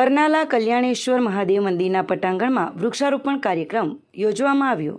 અરનાલા કલ્યાણેશ્વર મહાદેવ મંદિરના પટાંગણમાં વૃક્ષારોપણ કાર્યક્રમ યોજવામાં આવ્યો.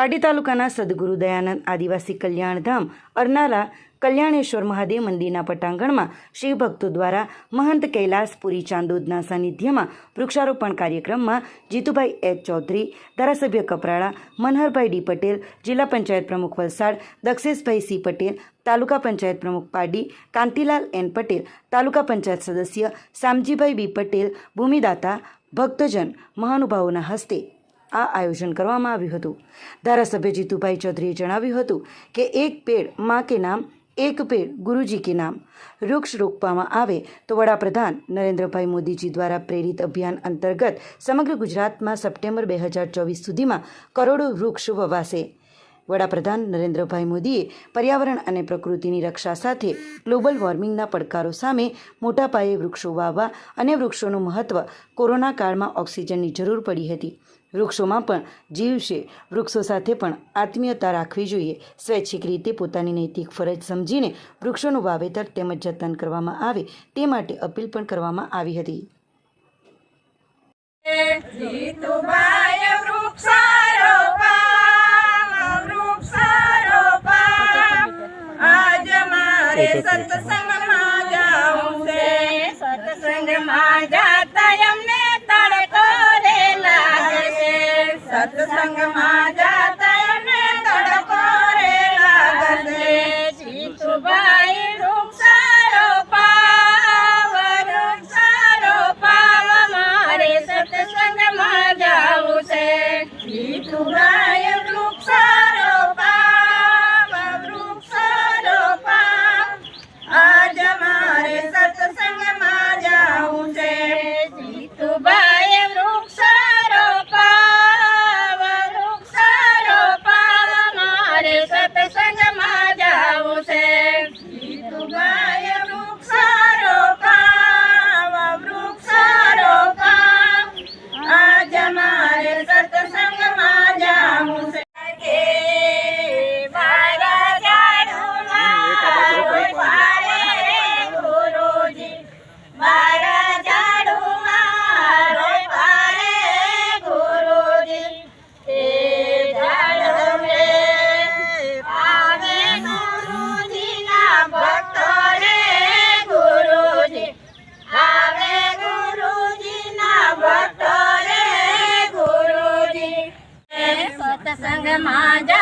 પાટી તાલુકાના સદગુરુ દયાનંદ આદિવાસી કલ્યાણધામ, અરનાલા કલ્યાણેશ્વર મહાદેવ મંદિરના પટાંગણમાં શિવભક્તો દ્વારા મહંત કૈલાસપુરી ચાંદોદના સાનિધ્યમાં વૃક્ષારોપણ કાર્યક્રમમાં જીતુભાઈ એચ. ચૌધરી, ધારાસભ્ય કપરાળા મનહરભાઈ ડી. પટેલ, જિલ્લા પંચાયત પ્રમુખ વલસાડ, દક્ષેશભાઈ સી. પટેલ, તાલુકા પંચાયત પ્રમુખ પાડી કાંતિલાલ એન. પટેલ, તાલુકા પંચાયત સદસ્ય શામજીભાઈ બી. પટેલ, ભૂમિદાતા, ભક્તજન, મહાનુભાવોના હસ્તે આ આયોજન કરવામાં આવ્યું હતું. ધારાસભ્ય જીતુભાઈ ચૌધરીએ જણાવ્યું હતું કે એક પેડમાં કે નામ, એક પેડ ગુરુજી કે નામ. વૃક્ષ રોપવામાં આવે તો વડાપ્રધાન નરેન્દ્રભાઈ મોદીજી દ્વારા પ્રેરિત અભિયાન અંતર્ગત સમગ્ર ગુજરાતમાં સપ્ટેમ્બર બે હજાર ચોવીસ સુધીમાં કરોડો વૃક્ષ વવાશે. વડાપ્રધાન નરેન્દ્રભાઈ મોદીએ પર્યાવરણ અને પ્રકૃતિની રક્ષા સાથે ગ્લોબલ વોર્મિંગના પડકારો સામે મોટા પાયે વૃક્ષો વાવવા અને વૃક્ષોનું મહત્ત્વ કોરોના કાળમાં ઓક્સિજનની જરૂર પડી હતી. વૃક્ષોમાં પણ જીવ છે. વૃક્ષો સાથે પણ આત્મીયતા રાખવી જોઈએ. સ્વૈચ્છિક રીતે પોતાની નૈતિક ફરજ સમજીને વૃક્ષોનું વાવેતર તેમજ જતન કરવામાં આવે તે માટે અપીલ પણ કરવામાં આવી હતી. સત્સંગમાં જાતા એમને છે સત્સંગમાં જાતા સત્સંગમાં જાતા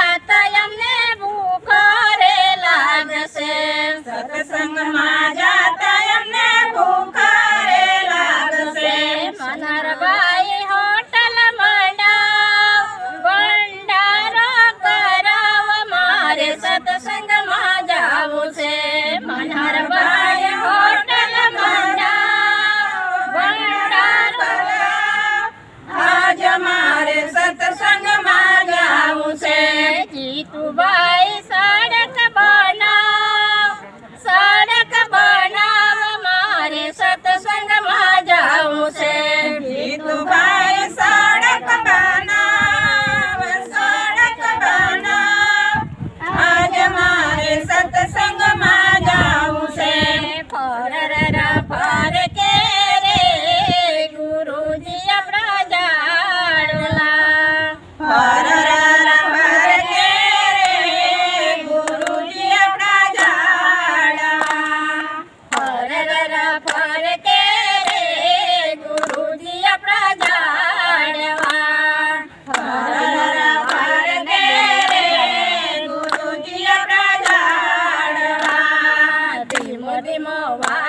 જીતુભાઈ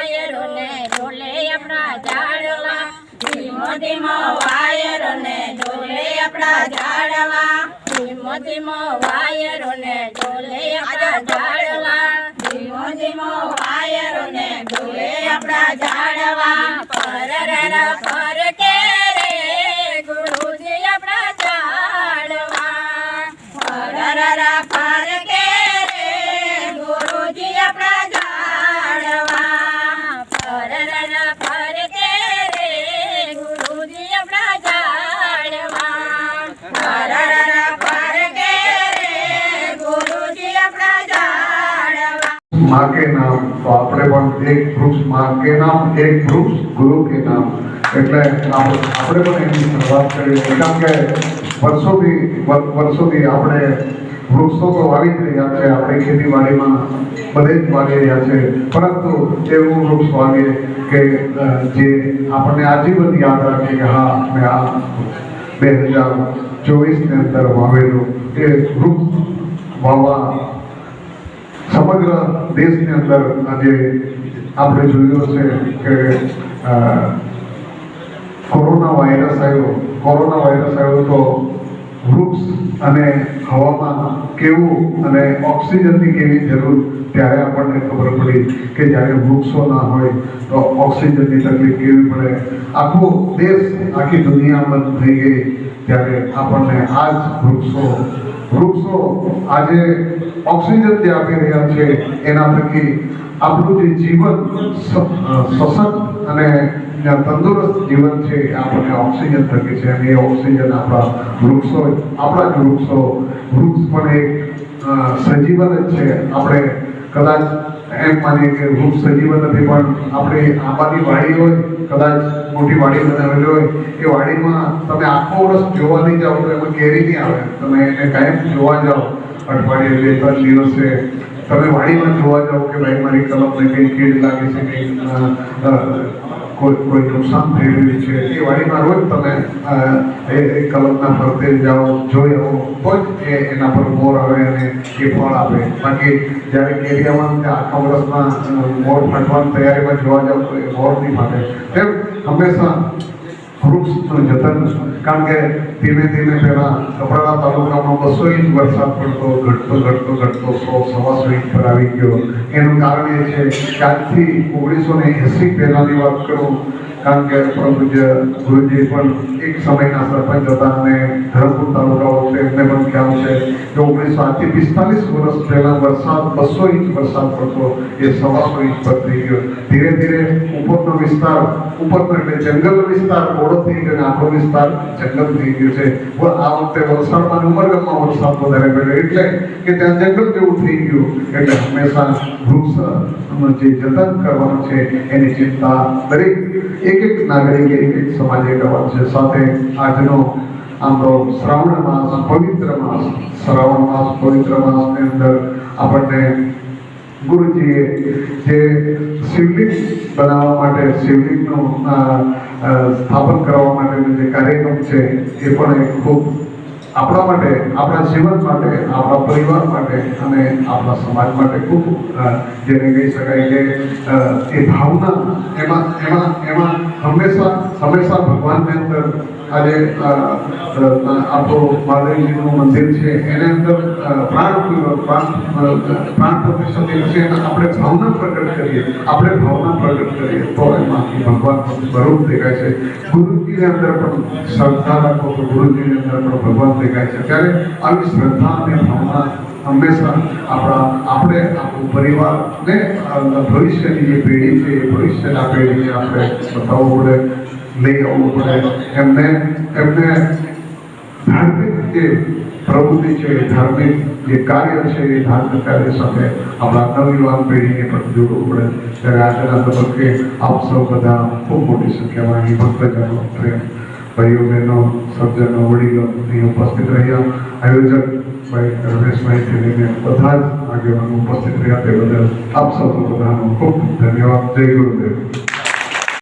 વાયરો ને ડોલે આપણા ઝાડવા. ધીમો ધીમો વાયરો ને ઢોલે ઝાડવા. ધીમો ધીમો વાયરો ને ઢોલે આપણા ઝાડવા. ધીમો ધીમો વાયરો ને ડોલે આપણા ઝાડવા. ફરર માં કે નામ તો આપણે પણ એક વૃક્ષમાં કે નામ, એક વૃક્ષ ગુરુ કે નામ. એટલે આપણે પણ એની શરૂઆત કરી કારણ કે વર્ષોથી વર્ષોથી આપણે વૃક્ષો તો વાવી રહ્યા છે. આપણે ખેતીવાડીમાં બધે જ વાવી રહ્યા છે. પરંતુ એવું વૃક્ષ વાવીએ કે જે આપણને બધી યાદ રાખે કે હા, મેં આ બે હજાર ચોવીસની અંદર વાવેલું એ વૃક્ષ વાવવા સમગ્ર દેશની અંદર આજે આપણે જોયું છે કે કોરોના વાયરસ આવ્યો. કોરોના વાયરસ આવ્યો તો વૃક્ષ અને હવામાં કેવું અને ઓક્સિજનની કેવી જરૂર ત્યારે આપણને ખબર પડી કે જ્યારે વૃક્ષો ના હોય તો ઓક્સિજનની તકલીફ કેવી પડે. આખો દેશ, આખી દુનિયા બંધ થઈ ગઈ. ત્યારે આપણને આ જ વૃક્ષો વૃક્ષો આજે ઓક્સિજન જે આપી રહ્યા છે, એના થકી આપણું જે જીવન સશક્ત અને તંદુરસ્ત જીવન છે, એ આપણને ઓક્સિજન થકી છે અને એ ઓક્સિજન આપણા વૃક્ષો, આપણા જ વૃક્ષો, વૃક્ષ પણ એક સજીવન જ છે. આપણે કદાચ એમ માની કે વૃક્ષ સજીવન નથી, પણ આપણે આંબાની વાડી હોય, કદાચ મોટી વાડી બનાવેલી હોય, એ વાડીમાં તમે આખો વર્ષ જોવા નહીં જાઓ તો એમાં કેરી નહીં આવે. તમે એને કાયમ જોવા જાઓ, અઠવાડિયે બે, ત્રણ દિવસે તમે વાડીમાં જોવા જાઓ કે ભાઈ મારી કલમને કઈ કીડ લાગે છે, કઈ કોઈ કોઈ નુકસાન થઈ રહ્યું છે. એ વાડીમાં રોજ તમે એ કલમના ફરતે જાઓ, જોઈ આવો. તો જ એના પર મોર આવે અને એ ફળ આપે. બાકી જ્યારે કેરિયામાં આખા વર્ષમાં મોર ફાટવાની તૈયારીમાં જોવા જાવ તો એ મોર નહીં ફાટે. તેમ હંમેશા વૃક્ષનું જતન કારણ કે ધીમે ધીમે પહેલા કપરાડા તાલુકામાં બસો ઇંચ વરસાદ પડતો, ઘટતો ઘટતો ઘટતો, સો, સવાસો ઇંચ પર આવી ગયો. એનું કારણ એ છે કે આજથી ઓગણીસો ને એંસી પહેલાંની વાત કરું, કારણ કે પરમ ગુરુજી પણ એક સમયના સરપંચ હતા અને ધરમપુર તાલુકાઓ છે, એમને પણ ખ્યાલ છે કે ઓગણીસો આજથી પિસ્તાલીસ વર્ષ પહેલા વરસાદ, બસો ઇંચ વરસાદ પડતો, એ સવાસો ઇંચ પર થઈ ગયો. ધીરે ધીરે ઉપરનો વિસ્તાર, ઉપરનો એટલે જંગલ વિસ્તાર ઓળો થઈ ગયો અને આપણો વિસ્તાર જંગલ થઈ ગયું. છે. વ- આ વખતે વલસાડમાં ઉમરગામમાં વરસાદ વધારે પડ્યો. એટલે કે ત્યાં જંગલ જેવું થઈ ગયું. એટલે હંમેશા વૃક્ષ જે જતન કરવાનું છે, એની ચિંતા દરેક એક એક નાગરિકે, એક એક સમાજે કરવાનું છે. સાથે આજનો આમ તો શ્રાવણ માસ, પવિત્ર માસ, શ્રાવણ માસ, પવિત્ર માસની અંદર આપણને ગુરુજીએ જે શિવલિંગ બનાવવા માટે શિવલિંગનું સ્થાપન કરવા માટેનો જે કાર્યક્રમ છે, એ પણ એક ખૂબ આપણા માટે, આપણા જીવન માટે, આપણા પરિવાર માટે અને આપણા સમાજ માટે ખૂબ જેને કહી શકાય કે એ ભાવના એમાં એમાં એમાં હંમેશા હંમેશા ભગવાનની અંદર આજે આપણું મહાદેવજીનું મંદિર છે, એને અંદર પ્રાણ પ્રાણ છે આપણે ભાવના પ્રગટ કરીએ. આપણે ભાવના પ્રગટ કરીએ. તો એમાંથી ભગવાન સ્વરૂપ દેખાય છે. ગુરુજીની અંદર પણ શ્રદ્ધા રાખો તો ગુરુજીની અંદર પણ ભગવાન દેખાય છે. ત્યારે આવી શ્રદ્ધા અને ભાવના હંમેશા આપણા, આપણે, આપણું પરિવારને ભવિષ્યની જે પેઢી છે, એ ભવિષ્યના પેઢીને આપણે બતાવવું પડે. લઈ આવવું પડે એમને એમને ધાર્મિક જે પ્રવૃત્તિ છે ધાર્મિક જે કાર્ય છે, એ ધાર્મિક કાર્ય સાથે આપણા નવયુવાન પેઢીને પણ જોડવું પડે. ત્યારે આજના તબક્કે આપ સૌ બધા ખૂબ મોટી સંખ્યામાં અહીં ભક્તજનો, પ્રેમ ભાઈઓ, બહેનો, સજ્જનો, વડીલો અહીં ઉપસ્થિત રહ્યા. આયોજક ભાઈ રમેશભાઈથી લઈને બધા જ આગેવાનો ઉપસ્થિત રહ્યા. તે બદલ આપ સૌ બધાનો ખૂબ ધન્યવાદ. જય ગુરુદેવ.